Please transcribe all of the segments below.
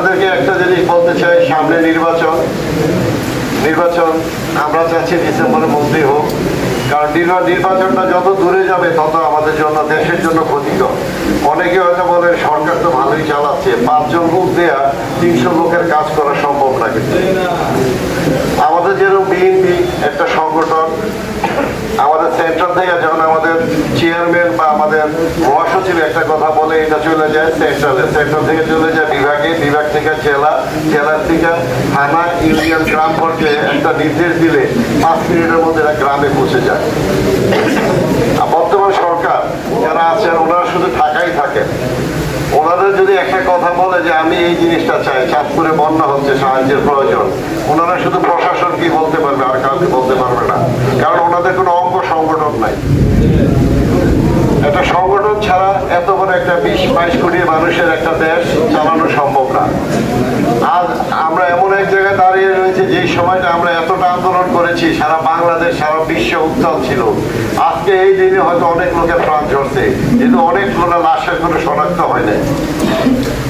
আপনাদেরকে একটা জিনিস বলতে চাই, সামনে নির্বাচন। নির্বাচন আমরা চাচ্ছি ডিসেম্বরের মধ্যেই হোক, কারণ নির্বাচনটা যত দূরে যাবে তত আমাদের জন্য দেশের জন্য ক্ষতিকর। অনেকে হয়তো বলে সরকার তো ভালোই চালাচ্ছে, পাঁচজন লোক দেয়া তিনশো লোকের কাজ করা সম্ভব না কিন্তু। আমাদের যেরকম বিএনপি একটা সংগঠন আমাদের সেন্ট্রাল থেকে যখন আমাদের চেয়ারম্যান বা আমাদের মহাসচিব একটা কথা বলে, এটা চলে যায় সেন্ট্রালে সেন্ট্রাল থেকে চলে যায় বিভাগে, বিভাগ থেকে জেলা জেলার থেকে থানা, ইউনিয়ন, গ্রাম পর্যায়ে একটা নির্দেশ দিলে পাঁচ মিনিটের মধ্যে এটা গ্রামে পৌঁছে যায়। বর্তমান সরকার যারা আছেন ওনারা শুধু ঢাকায় থাকেন, ওনাদের যদি একটা কথা বলে যে, আমি এই জিনিসটা চাই, চাঁদপুরে বন্যা হচ্ছে, সাহায্যের প্রয়োজন। ওনারা শুধু প্রশাসন কি বলতে পারবে, আর কাউকে বলতে পারবে কারণ ওনাদের কোনো অঙ্গ সংগঠন নাই। একটা সংগঠন ছাড়া এত বড় একটা বিশ, বাইশ কোটি মানুষের একটা দেশ চালানো সম্ভব না। আজ আমরা এমন এক জায়গায় দাঁড়িয়ে রয়েছে যে সময়টা আমরা এতটা আন্দোলন করেছি, সারা বাংলাদেশ, সারা বিশ্ব উত্তাল ছিল। আজকে এই দিনে হয়তো অনেক লোকের প্রাণ ঝরছে, কিন্তু অনেক লোকের লাশের কোনো শনাক্ত হয় নাই।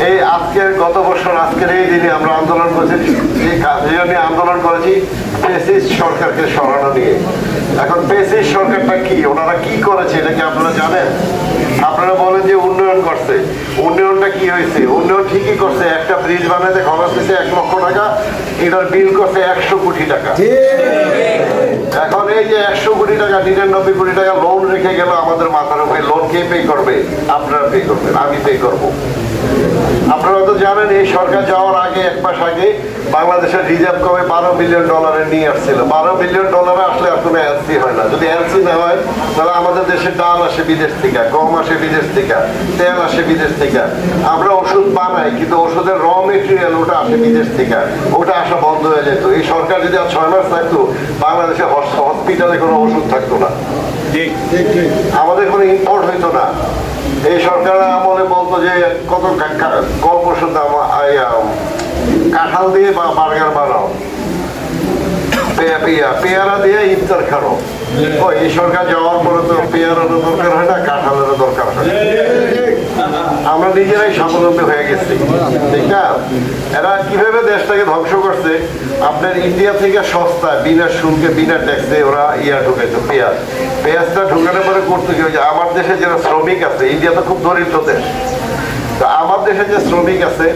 এই আজকের, গত বছর আজকের এই দিনে আমরা আন্দোলন করেছি যে আন্দোলন করেছি পেসিস সরকারকে সরানো নিয়ে। এখন পেসিস সরকারটা কি? ওনারা কি করেছে, এটা কি আপনারা জানেন? আপনারা বলেন যে উন্নয়ন করছে। উন্নয়নটা কি হয়েছে? উন্নয়ন ঠিকই করছে, একটা ব্রিজ বানাতে খরচ হয়েছে এক লক্ষ টাকা, এটার বিল করছে একশো কোটি টাকা। এখন এই যে একশো কোটি টাকা, নিরানব্বই কোটি টাকা লোন রেখে গেল আমাদের মাথার উপরে লোন কে পে করবে? আপনারা পে করবেন, আমি পে করব। আপনারা তো জানেন, এই সরকার যাওয়ার আগে, এক মাস আগে বাংলাদেশের রিজার্ভ কমে বারো বিলিয়ন ডলারের নিয়ে আসছিল। বারো বিলিয়ন ডলারে আসলে আর কোনো এলসি হয় না। যদি এলসি না হয়, তাহলে আমাদের দেশে ডাল আসে বিদেশ থেকে, গম আসে বিদেশ থেকে, তেল আসে বিদেশ থেকে। আমরা ওষুধ বানাই, কিন্তু ওষুধের র মেটেরিয়াল ওটা আসে বিদেশ থেকে। ওটা আসা বন্ধ হয়ে যেত। এই সরকার যদি আর ছয় মাস থাকতো, বাংলাদেশে হসপিটালে কোনো ওষুধ থাকতো না। আমাদের কোনো ইম্পোর্ট হইতো না। এই সরকার আমলে বলতো যে কত গল্প কাঁঠাল দিয়ে বা বার্গার বানাও। পেয়া- পেয়া- পেয়ারা দিয়ে ইফতার খানো ও এই সরকার যাওয়ার পরে তো পেয়ারারও দরকার হয় না কাঁঠালেরও দরকার হয়। আমরা নিজেরাই স্বাবলম্বী হয়ে গেছি। ঠিক না? এরা কীভাবে দেশটাকে ধ্বংস করছে? আপনার ইন্ডিয়া থেকে সস্তা বিনা শুল্কে বিনা ট্যাক্সে ওরা ইয়া ঢুকাইতো পেঁয়াজ। পেঁয়াজটা ঢুকানোর পরে করতে কি ওই আমার দেশে যারা শ্রমিক আছে ইন্ডিয়া তো খুব দরিদ্র দেশ। তো আমার দেশে যে শ্রমিক আছে,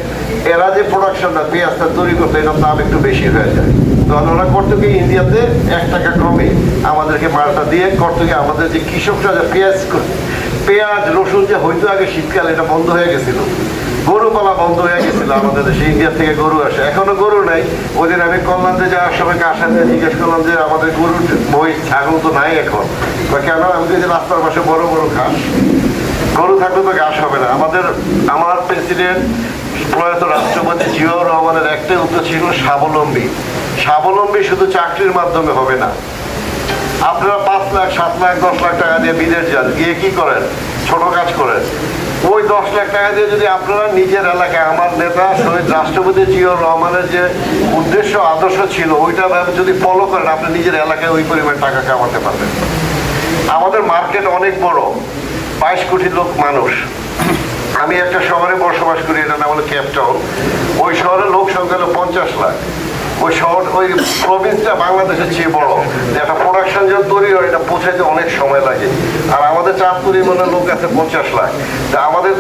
এরা যে প্রোডাকশনটা পেঁয়াজটা তৈরি করতে, এটার দাম একটু বেশি হয়ে যায়। তখন ওরা করতো কি, ইন্ডিয়াতে এক টাকা কমে আমাদেরকে মালটা দিয়ে করতো কি, আমাদের যে কৃষকরা যে পেঁয়াজ পেঁয়াজ, রসুন যে হইতো আগে শীতকাল, এটা বন্ধ হয়ে গেছিল। গরু পালা বন্ধ হয়ে গেছিল আমাদের দেশে, ইন্ডিয়া থেকে গরু আসে। এখনও গরু নাই। ওই দিন আমি কল্যাণে যাওয়ার সময় কাশা দিয়ে জিজ্ঞেস করলাম যে, আমাদের গরু মহিষ ছাগল তো নাই এখন? কেন? আমি যে, রাস্তার পাশে বড় বড় ঘাস। গরু থাকলে তো ঘাস হবে না। আমাদের, আমার প্রেসিডেন্ট প্রয়াত রাষ্ট্রপতি জিয়াউর রহমানের একটাই উদ্দেশ্য ছিল স্বাবলম্বী। স্বাবলম্বী শুধু চাকরির মাধ্যমে হবে না। আপনারা পাঁচ লাখ, সাত লাখ, দশ লাখ টাকা দিয়ে বিদেশ যান। গিয়ে কি করেন? ছোট কাজ করেন। ওই দশ লাখ টাকা দিয়ে যদি আপনারা নিজের এলাকায়, আমার নেতা, শহীদ রাষ্ট্রপতি জিয়াউর রহমানের যে উদ্দেশ্য, আদর্শ ছিল, ওইটা যদি ফলো করেন, আপনি নিজের এলাকায় ওই পরিমাণ টাকা কামাতে পারবেন। আমাদের মার্কেট অনেক বড়। বাইশ কোটি লোক মানুষ। আমি একটা শহরে বসবাস করি, এটা নাম হলো ক্যাপটাউন ওই শহরের লোক সংখ্যা হলো পঞ্চাশ লাখ। ওই শহর ওই প্রভিন্সটা বাংলাদেশের চেয়ে বড়। একটা প্রোডাকশন যখন তৈরি হয়, এটা পৌঁছাইতে অনেক সময় লাগে। আর আমাদের চাঁদপুরি মনে লোক আছে পঞ্চাশ লাখ। তা আমাদের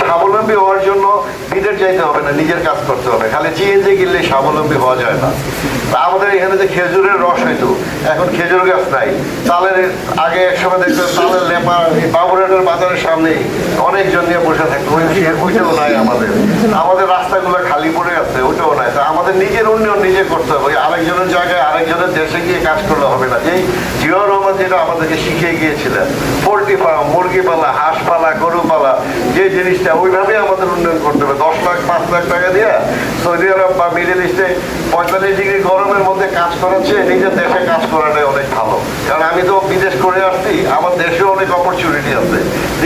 স্বাবলম্বী হওয়ার জন্য বিদেশ যাইতে হবে না, নিজের কাজ করতে হবে। খালি চিএনজি কিনলে স্বাবলম্বী হওয়া যায় না। তা আমাদের এখানে যে খেজুরের রস হইতো, এখন খেজুর গাছ নাই। তালের আগে এক সময় দেখতো তালের লেপা, এই বাবুরাটের বাজারের সামনে অনেকজন নিয়ে বসে থাকতো, ওই ওইটাও নাই আমাদের। আমাদের রাস্তাগুলো খালি পড়ে আছে, ওইটাও নাই। তা আমাদের নিজের উন্নয়ন নিজে করতে হবে। আরেকজনের জায়গায় আরেকজনের দেশে গিয়ে কাজ করলে হবে না। যেই জিয়াউর রহমান যেটা আমাদেরকে শিখিয়ে গিয়েছিলেন, পোলট্রি ফার্ম, মুরগি পালা, হাঁস পালা, গরু পালা, যে জিনিসটা ওইভাবেই আমাদের উন্নয়ন করতে হবে। দশ লাখ, পাঁচ লাখ টাকা দিয়ে সৌদি আরব বা মিডল ইস্টে পঁয়তাল্লিশ ডিগ্রি গরমের মধ্যে কাজ করাচ্ছে নিজের দেশে কাজ করাটাই অনেক ভালো। কারণ আমি তো বিদেশ করে আসছি, আমার দেশেও অনেক অপরচুনিটি আছে।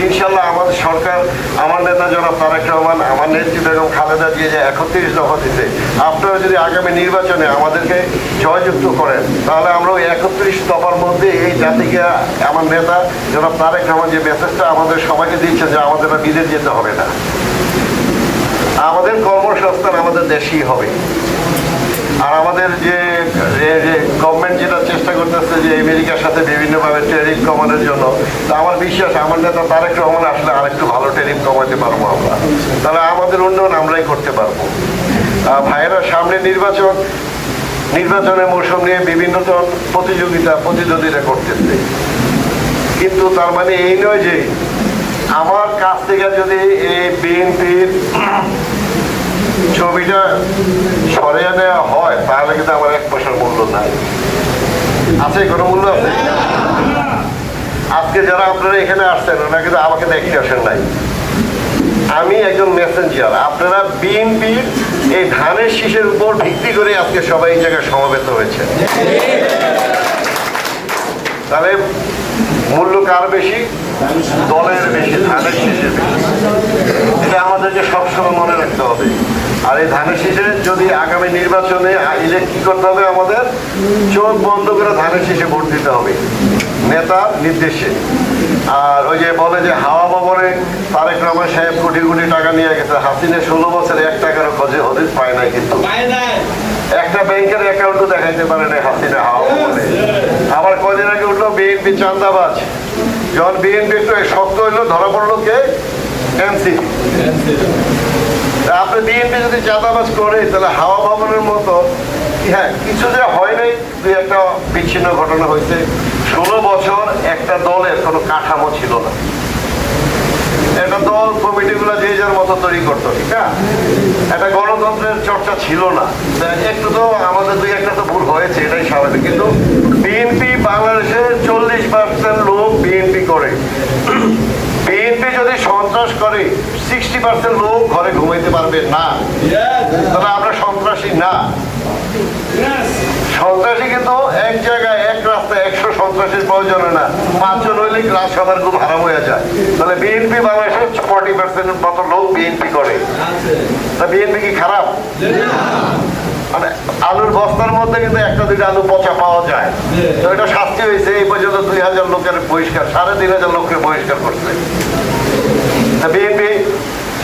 ইনশাল্লাহ আমাদের সরকার, আমার নেতা জনাব তারেক রহমান, আমার নেত্রী বেগম খালেদা দিয়ে যে একত্রিশ দফা দিতে আপনারা যদি আগামী নির্বাচনে আমাদেরকে জয়যুক্ত করেন, তাহলে আমরা ওই একত্রিশ দফার মধ্যে এই জাতিকে আমার নেতা, জনাব তারেক রহমান যে মেসেজটা আমাদের সবাইকে দিচ্ছে যে আমাদের বিদেশ যেতে হবে না। আমাদের কর্মসংস্থান আমাদের দেশেই হবে। আর আমাদের যে গভর্নমেন্ট যেটা চেষ্টা করতেছে যে আমেরিকার সাথে বিভিন্নভাবে ট্যারিফ কমানোর জন্য, তা আমার বিশ্বাস, আমার নেতা তারেক রহমান আসলে আরেকটু ভালো ট্যারিফ কমাতে পারব আমরা। তাহলে আমাদের উন্নয়ন আমরাই করতে পারব। ভাইয়েরা, সামনে নির্বাচন, নির্বাচনের মৌসুম নিয়ে বিভিন্ন জন প্রতিযোগিতা, প্রতিদ্বন্দ্বিতা করতেছে। কিন্তু তার মানে এই নয় যে, আমার কাছ থেকে যদি এই বিএনপির ছবিটা সরিয়ে নেওয়া হয়, তাহলে কিন্তু আমার এক পয়সার মূল্য নাই। আছে কোনো মূল্য আছে? আজকে যারা আপনারা এখানে আসছেন, ওরা কিন্তু আমাকে দেখতে আসেন নাই। আমি একজন মেসেঞ্জার আপনারা বিএনপির এই ধানের শীষের উপর ভিত্তি করে আজকে সবাই এই জায়গায় সমাবেত হয়েছে। তাহলে মূল্য কার বেশি? দলের বেশি, ধানের শীষের বেশি। এটা আমাদেরকে সবসময় মনে রাখতে হবে। আর এই ধানের শীষে যদি আগামী নির্বাচনে ইলেক্ট কি করতে হবে আমাদের? চোখ বন্ধ করে ধানের শীষে ভোট দিতে হবে। নেতার নির্দেশে। আর ওই যে বলে যে হাওয়া ভবনে তারেক রহমান সাহেব কোটি কোটি টাকা নিয়ে গেছে। হাসিনে ষোলো বছরে এক টাকারও খোঁজে হদিস পায় নাই কিন্তু। একটা ব্যাংকের অ্যাকাউন্টও দেখাইতে পারে না হাসিনা হাওয়া ভবনে। আবার কদিন আগে উঠল বিএনপি চান্দাবাজ যখন বিএনপি একটু শক্ত হইল ধরা পড়ল কে? এনসিপি। আপনি বিএনপি যদি চাঁদাবাজ করে, তাহলে হাওয়া ভবনের মতো হ্যাঁ কিছু যে হয় নাই, দুই একটা বিচ্ছিন্ন ঘটনা হয়েছে। ষোলো বছর একটা দলের কোনো কাঠামো ছিল না। একটা দল কমিটিগুলো যে যার মতো তৈরি করতো, ঠিক না? একটা গণতন্ত্রের চর্চা ছিল না। একটু তো আমাদের দুই একটা তো ভুল হয়েছে, এটাই স্বাভাবিক। কিন্তু বিএনপি বাংলাদেশে চল্লিশ পার্সেন্ট লোক বিএনপি করে বিএনপি যদি সন্ত্রাস করে সিক্সটি পার্সেন্ট লোক ঘরে ঘুমাইতে পারবে না। তাহলে আমরা সন্ত্রাসী না। সন্ত্রাসী কিন্তু এক জায়গায় এক রাস্তায় একশো সন্ত্রাসীর প্রয়োজন না। পাঁচজন হইলে রাজসভার খুব হারাম হয়ে যায়। তাহলে বিএনপি বাংলাদেশের ফর্টি পার্সেন্ট মতো লোক বিএনপি করে। তা বিএনপি কি খারাপ? মানে আলুর বস্তার মধ্যে কিন্তু একটা দুইটা আলু পচা পাওয়া যায়। তো এটা শাস্তি হয়েছে এই পর্যন্ত দুই হাজার লোকের বহিষ্কার সাড়ে তিন হাজার লোককে বহিষ্কার করছে। বিএনপি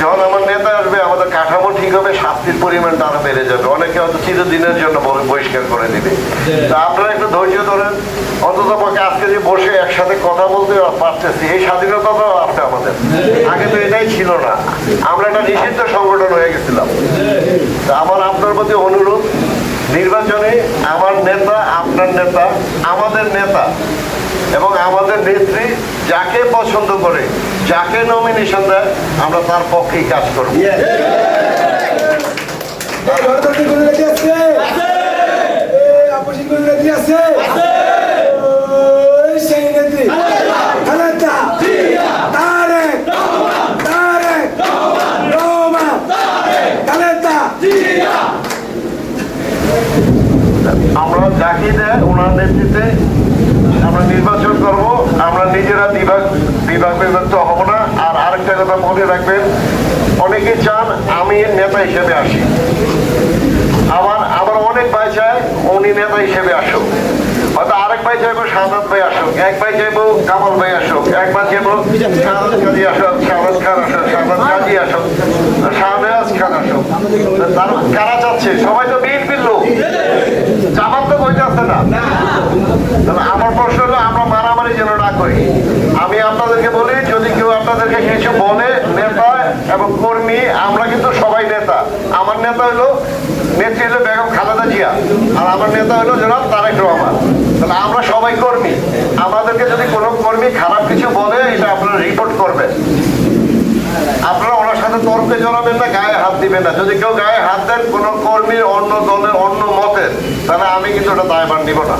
যখন আমার নেতা আসবে আমাদের কাঠামো ঠিক হবে শাস্তির পরিমাণটা আরও বেড়ে যাবে। অনেকে হয়তো চিরদিনের জন্য বহিষ্কার করে দিবে। তা আপনারা একটু ধৈর্য ধরেন। অন্তত পক্ষে আজকে যে বসে একসাথে কথা বলতে পারতেছি এই স্বাধীনতাটাও আছে আমাদের। আগে তো এটাই ছিল না। আমরা একটা নিষিদ্ধ সংগঠন হয়ে গেছিলাম। তা আমার আপনার প্রতি অনুরোধ নির্বাচনে আমার নেতা আপনার নেতা আমাদের নেতা এবং আমাদের নেত্রী যাকে পছন্দ করে যাকে নমিনেশন দেয় আমরা তার পক্ষেই কাজ করব। এই গণতান্ত্রিক কোনো নীতি আছে এই আপসিক কোনো নীতি আছে ওই সেই নেত্রী খালেদা তারেক তারেক রহমান খালেদা আমরা দেয় ওনার নেতৃত্বে আমরা নির্বাচন করব। আমরা নিজেরা বিভাগ বিভাগ বিভক্ত হব না। আর আরেকটা কথা মনে রাখবেন, অনেকে চান আমি নেতা হিসেবে আসি। আমার আমার অনেক ভাই চায় উনি নেতা হিসেবে আসুক। হয়তো আরেক ভাই চাইব ভাই আসুক, এক ভাই চাইব কামাল ভাই আসুক, এক ভাই চাইব সাদাত কাজী আসুক সাদাত খান আসুক কাজী আসুক খান আসুক। কারা চাচ্ছে? সবাই তো লোক। জামাত তো না। তাহলে আমার প্রশ্ন হলো, আমরা মারামারি যেন না করি। আমি আপনাদেরকে বলি, যদি কেউ আপনাদেরকে কিছু বলে, নেতা এবং কর্মী, আমরা কিন্তু সবাই নেতা। আমার নেতা হলো, নেত্রী হলো বেগম খালেদা জিয়া। আর আমার নেতা হলো জনাব তারেক রহমান। তাহলে আমরা সবাই কর্মী। আমাদেরকে যদি কোনো কর্মী খারাপ কিছু বলে, এটা আপনারা রিপোর্ট করবেন। আপনারা ওনার সাথে তর্কে জড়াবেন না, গায়ে হাত দিবেন না। যদি কেউ গায়ে হাত দেন, কোন কর্মীর অন্য দলের, অন্য মতের, তাহলে আমি কিন্তু ওটা দায়ভার নিব না।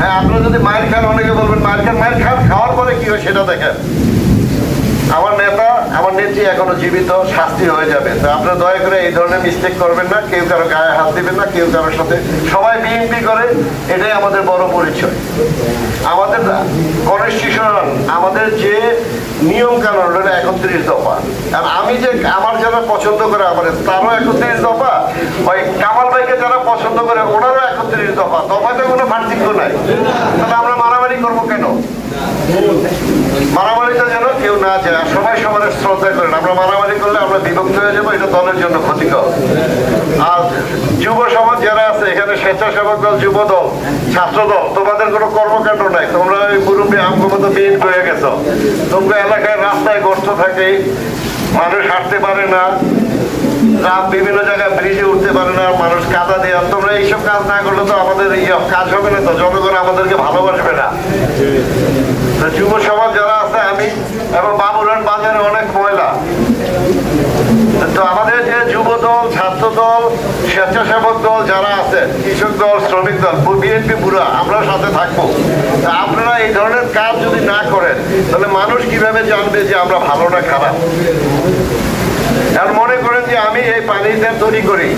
হ্যাঁ আপনারা যদি মায়ের খান, অনেকে বলবেন মায়ের খান মায়ের খান, খাওয়ার পরে কি হয় সেটা দেখেন। আমার নেতা আমার নেত্রী এখনও জীবিত, শাস্তি হয়ে যাবে। তো আপনারা দয়া করে এই ধরনের মিস্টেক করবেন না, কেউ কারও গায়ে হাত দিবেন না, কেউ কারোর সাথে সবাই বিএনপি করে, এটাই আমাদের বড় পরিচয়। আমাদের কনস্টিটিউশন আমাদের যে নিয়ম কানুন ওটা একত্রিশ দফা। আর আমি যে আমার যারা পছন্দ করে আমার তারও একত্রিশ দফা। ওই কামাল ভাইকে যারা পছন্দ করে, ওনারও একত্রিশ দফা। দফাতে কোনো পার্থক্য নাই। তাহলে আমরা মারামারি করব কেন? মারামারিটা যেন কেউ না যায় সবাই সবার শ্রদ্ধা করেন। আমরা মারামারি করলে আমরা বিভক্ত হয়ে যাব, এটা দলের জন্য ক্ষতিকর। আর যুব সমাজ যারা আছে, এখানে স্বেচ্ছাসেবক দল, যুব দল, ছাত্র দল, তোমাদের কোনো কর্মকাণ্ড নাই। তোমরা ওই মুরব্বী আমগমতো বিএন হয়ে গেছো। তোমরা এলাকায় রাস্তায় গর্ত থাকে, মানুষ হাঁটতে পারে না, রাত বিভিন্ন জায়গায় ব্রিজে উঠতে পারে না, মানুষ কাদা দেওয়া তোমরা এইসব কাজ না করলে তো আমাদের ইয়ে কাজ হবে না তো, জনগণ আমাদেরকে ভালোবাসবে না। যুব সমাজ যারা আছে, আমি এবং বাবুরান বাজারে অনেক ময়লা তো আমাদের যে যুব দল, ছাত্র দল, স্বেচ্ছাসেবক দল যারা আছে, কৃষক দল, শ্রমিক দল বিএনপি বুড়া আমরা সাথে থাকব। আপনারা এই ধরনের কাজ যদি না করেন, তাহলে মানুষ কীভাবে জানবে যে আমরা ভালো না খারাপ? আর মনে করেন যে আমি এই পানিটা তৈরি করি।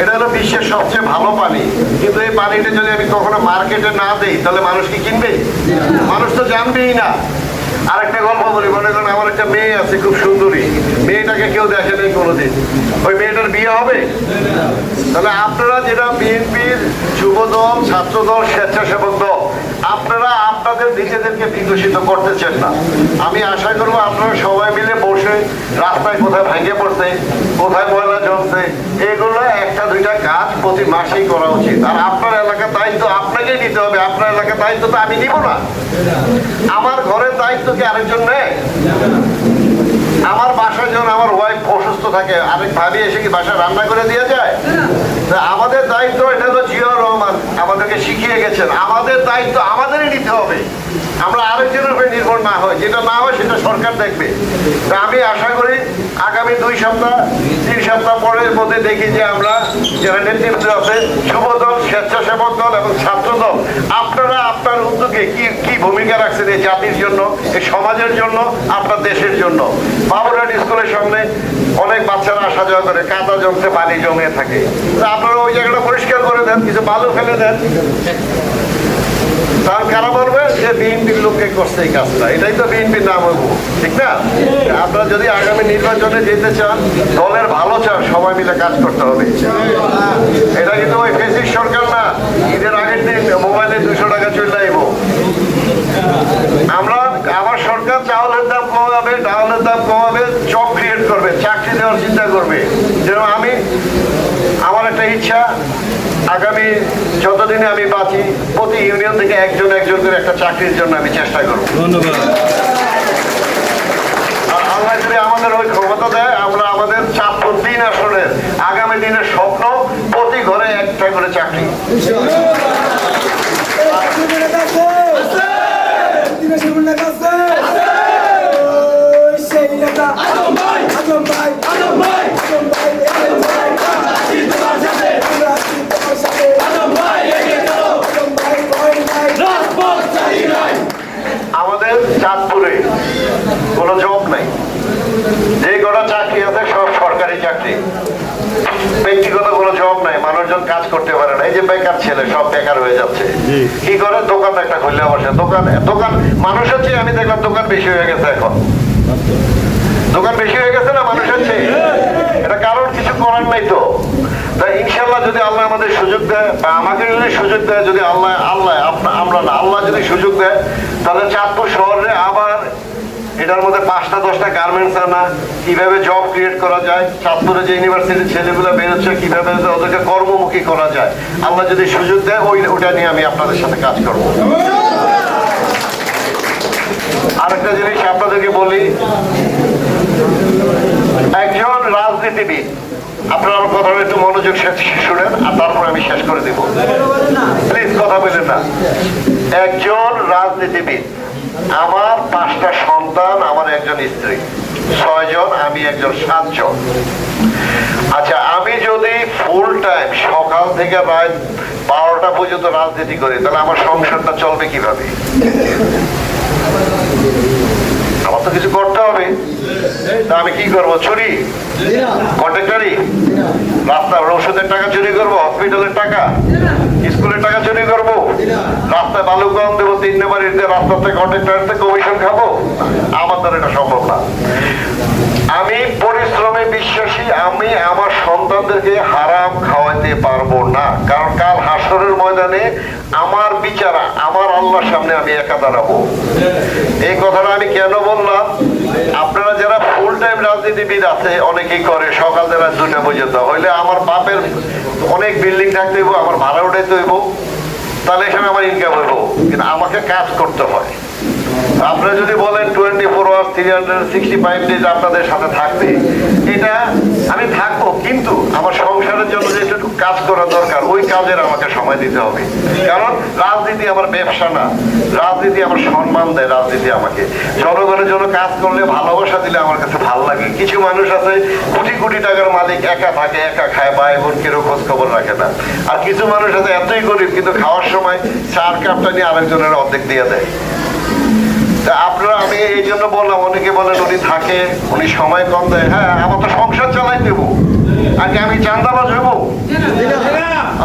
এটা হলো বিশ্বের সবচেয়ে ভালো পানি। কিন্তু এই পানিটা যদি আমি কখনো মার্কেটে না দেই, তাহলে মানুষ কি কিনবে? মানুষ তো জানবেই না। আরেকটা গল্প বলি, মনে করেন আমার একটা মেয়ে আছে, খুব সুন্দরী। মেয়েটাকে কেউ দেখেনি কোনোদিন। ওই মেয়েটার বিয়ে হবে? তাহলে আপনারা যেটা বিএনপির যুব দল ছাত্র দল স্বেচ্ছাসেবক দল, আপনারা আপনাদের নিজেদেরকে বিকশিত করতেছেন না। আমি আশা করব আপনারা সবাই মিলে বসে রাস্তায় কোথায় ভেঙে পড়ছে, কোথায় ময়লা জমছে, এগুলো একটা, দুইটা কাজ প্রতি মাসেই করা উচিত। আর আপনার এলাকার দায়িত্ব আপনাকেই নিতে হবে, আপনার এলাকার দায়িত্ব তো আমি নিব না। আমার ঘরের দায়িত্ব কি আরেকজন নেয়? আমার বাসায় যখন আমার ওয়াইফ অসুস্থ থাকে, আরেক ভাবি এসে কি বাসায় রান্না করে দিয়ে যায়? আমাদের দায়িত্ব এটা তো জিয়া রহমান আমাদেরকে শিখিয়ে গেছেন। আমাদের দায়িত্ব আমাদেরই নিতে হবে। আমরা আরেকজনের উপরে নির্ভর না হয়, যেটা না হয় সেটা সরকার দেখবে। তা আমি আশা করি আগামী দুই সপ্তাহ, তিন সপ্তাহ পরের মধ্যে দেখি যে আমরা যারা নেতৃত্ব আছে যুব দল স্বেচ্ছাসেবক দল এবং ছাত্র দল, আপনারা আপনার উদ্যোগে কি কি ভূমিকা রাখছেন এই জাতির জন্য, এই সমাজের জন্য, আপনার দেশের জন্য? বাবুরহাট স্কুলের সামনে অনেক বাচ্চারা আসা যাওয়া করে, কাদা জমতে পানি জমে থাকে। তা আপনারা ওই জায়গাটা পরিষ্কার করে দেন, কিছু বালু ফেলে দেন। তার কারা বলবে যে বিএনপির লোককে করছে এই কাজটা। এটাই তো বিএনপির নাম হইব, ঠিক না? আপনারা যদি আগামী নির্বাচনে যেতে চান, দলের ভালো চান, সবাই মিলে কাজ করতে হবে। এটা কিন্তু ওই ফেসিস সরকার না। ঈদের আগের দিন মোবাইলে দুশো টাকা চলে আইব। আমরা, আমার সরকার চাউলের দাম কমাবে ডাউলের দাম কমাবে জব ক্রিয়েট করবে, চাকরি দেওয়ার চিন্তা করবে। যেন আমি আমার একটা ইচ্ছা আগামী যতদিনে আমি বাঁচি প্রতি ইউনিয়ন থেকে একজন একজন করে একটা চাকরির জন্য আমি চেষ্টা করব। আল্লাহ যদি আমাদের ওই ক্ষমতা দেয় আমরা আমাদের চাঁদপুর দিন আসনের আগামী দিনের স্বপ্ন প্রতি ঘরে একটা করে চাকরি আমাদের চাঁদপুরে কোনো জব নাই যে কটা চাকরি আছে সব সরকারি চাকরি ব্যক্তিগত কোনো জব নাই মানুষজন কাজ করতে পারে না এই যে বেকার ছেলে সব বেকার হয়ে যাচ্ছে। কি করে? দোকান একটা খুললে বসে দোকান দোকান মানুষের চেয়ে আমি দেখলাম দোকান বেশি হয়ে গেছে এখন। দোকান বেশি হয়ে গেছে না মানুষের চেয়ে? এটা কারণ কিছু করার নাই তো। তাই ইনশাল্লাহ যদি আল্লাহ আমাদের সুযোগ দেয় বা আমাকে যদি সুযোগ দেয় যদি আল্লাহ আল্লাহ আমরা না আল্লাহ যদি সুযোগ দেয় তাহলে চাঁদপুর শহরে আবার এটার মধ্যে পাঁচটা, দশটা গার্মেন্টস আনা, কীভাবে জব ক্রিয়েট করা যায় চাঁদপুরে যে ইউনিভার্সিটির ছেলেগুলো বেরোচ্ছে, কীভাবে ওদেরকে কর্মমুখী করা যায়। আল্লাহ যদি সুযোগ দেয়, ওই ওটা নিয়ে আমি আপনাদের সাথে কাজ করব। আরেকটা জিনিস আপনাদেরকে বলি, একজন রাজনীতিবিদ, আপনারা কথা একটু মনোযোগ শুনেন, আর তারপর আমি শেষ করে দিব। প্লিজ কথা বলেন না। একজন রাজনীতিবিদ আমার পাঁচটা সন্তান আমার একজন স্ত্রী। ছয়জন আমি একজন সাতজন। আচ্ছা আমি যদি ফুল টাইম সকাল থেকে রাত বারোটা পর্যন্ত রাজনীতি করি তাহলে আমার সংসারটা চলবে কীভাবে? আমার তো কিছু করতে হবে। তা আমি কি করব? চুরি কন্ট্রাক্টারি রাস্তার ওষুধের টাকা চুরি করব হসপিটালের টাকা? স্কুলের টাকা চুরি করব? রাস্তায় বালু কম দেবো, তিন নম্বর রাস্তা থেকে কন্ট্রাক্টার থেকে কমিশন খাব? আমার দ্বারা এটা সম্ভব না। আমি পরিশ্রমে বিশ্বাসী, আমি আমার সন্তানদেরকে হারাম খাওয়াইতে পারব না। কারণ কাল হাসরের ময়দানে আমার বিচারা, আমার আল্লাহর সামনে আমি একা দাঁড়াবো। এই কথাটা আমি কেন বললাম? আপনারা যারা ফুল টাইম রাজনীতিবিদ আছে, অনেকেই করে, সকাল বেলা দুটা পর্যন্ত। হইলে আমার বাপের অনেক বিল্ডিং থাকতে হইব, আমার ভাড়া উঠাইতে হইব। তাহলে এখানে আমার ইনকাম হইব। কিন্তু আমাকে কাজ করতে হয়। আপনারা যদি বলেন twenty four hours three hundred sixty five days আপনাদের সাথে থাকবে, এটা আমি থাকব, কিন্তু আমার সংসারের জন্য যেটুকু কাজ করা দরকার, ওই কাজের আমাকে সময় দিতে হবে। কারণ রাজনীতি আমার ব্যবসা না। রাজনীতি আমার সম্মান দেয়, রাজনীতি আমাকে। জনগণের জন্য কাজ করলে, ভালোবাসা দিলে আমার কাছে ভালো লাগে। কিছু মানুষ আছে, কোটি কোটি টাকার মালিক, একা থাকে, একা খায় ভাই বোন কেউ খোঁজ খবর রাখে না। আর কিছু মানুষ আছে, এতই গরিব, কিন্তু খাওয়ার সময় চার কাপটা নিয়ে আরেকজনের অর্ধেক দিয়ে দেয়। আপনারা, আমি এই জন্য বললাম, অনেকে বলেন উনি থাকে, উনি সময় কম দেয়। হ্যাঁ আমার তো সংসার চালাই দেব আগে আমি চান্দাবাজ হইব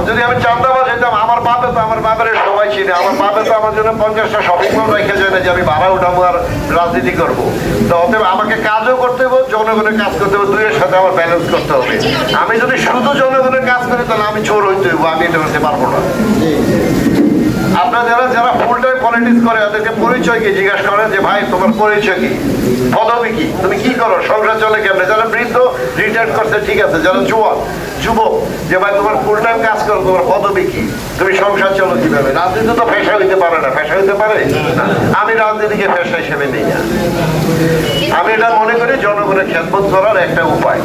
যদি আমি চান্দাবাজ হইতাম, আমার বাপে তো আমার বাপের সবাই চিনে আমার বাপে তো আমার জন্য পঞ্চাশটা শপিং রেখে যায় না যে আমি ভাড়া উঠাবো আর রাজনীতি করব। তো অতএব আমাকে কাজও করতে হবে জনগণের কাজ করতে হবে দুইয়ের সাথে আমার ব্যালেন্স করতে হবে। আমি যদি শুধু জনগণের কাজ করি, তাহলে আমি চোর হইতে হইব, আমি এটা করতে পারব না। আপনারা যারা ফুল টাইম পলিটিক্স করে তাদেরকে পরিচয় কি জিজ্ঞাসা করেন যে, ভাই, তোমার পরিচয় কি? পদবি কি? তুমি কি করো? সংসার চলে কেমনে? যারা বৃদ্ধ রিটায়ার করছে, ঠিক আছে। যারা যুবক যুবক, যে, ভাই, তোমার ফুল টাইম কাজ করো, তোমার পদবি কি? তুমি সংসার চলো কীভাবে? রাজনীতি তো পেশা হইতে পারে না। পেশা হইতে পারে। আমি রাজনীতিকে পেশা হিসেবে নিই। না আমি এটা মনে করি জনগণের খেদমত করার একটা উপায়।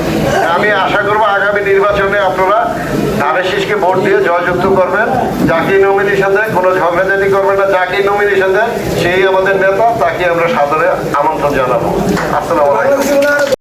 আমি আশা করব আগামী নির্বাচনে আপনারা শীষকে ভোট দিয়ে জয়যুক্ত করবেন। যাকে নমিনির সাথে কোনো ঝগড়াঝাটি করবেন না। যাকে নমিনির সাথে সেই আমাদের নেতা, তাকে আমরা সাদরে আমন্ত্রণ জানাব। আসসালাম আলাইকুম।